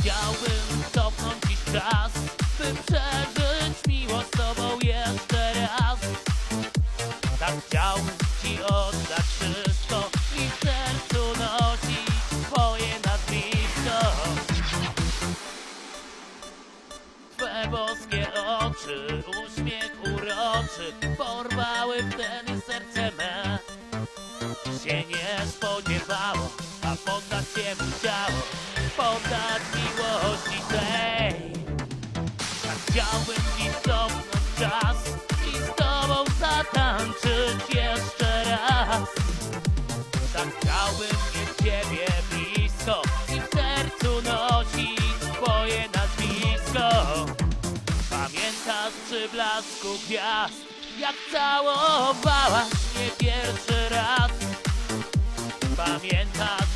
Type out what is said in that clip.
chciałbym cofnąć dziś czas By przeżyć miłość z tobą jeszcze raz. Tak chciałbym ci oddać wszystko I w sercu nosić twoje nazwisko. Twe boskie oczy, uśmiech uroczy Porwały w ten serce me. Się nie spodziewało, a poddać się musiało, poddać chciałbym dziś cofnąć czas i z tobą zatańczyć jeszcze raz. Tak chciałbym mieć ciebie blisko i w sercu nosić twoje nazwisko. Pamiętasz przy blasku gwiazd, jak całowałaś mnie pierwszy raz? Pamiętasz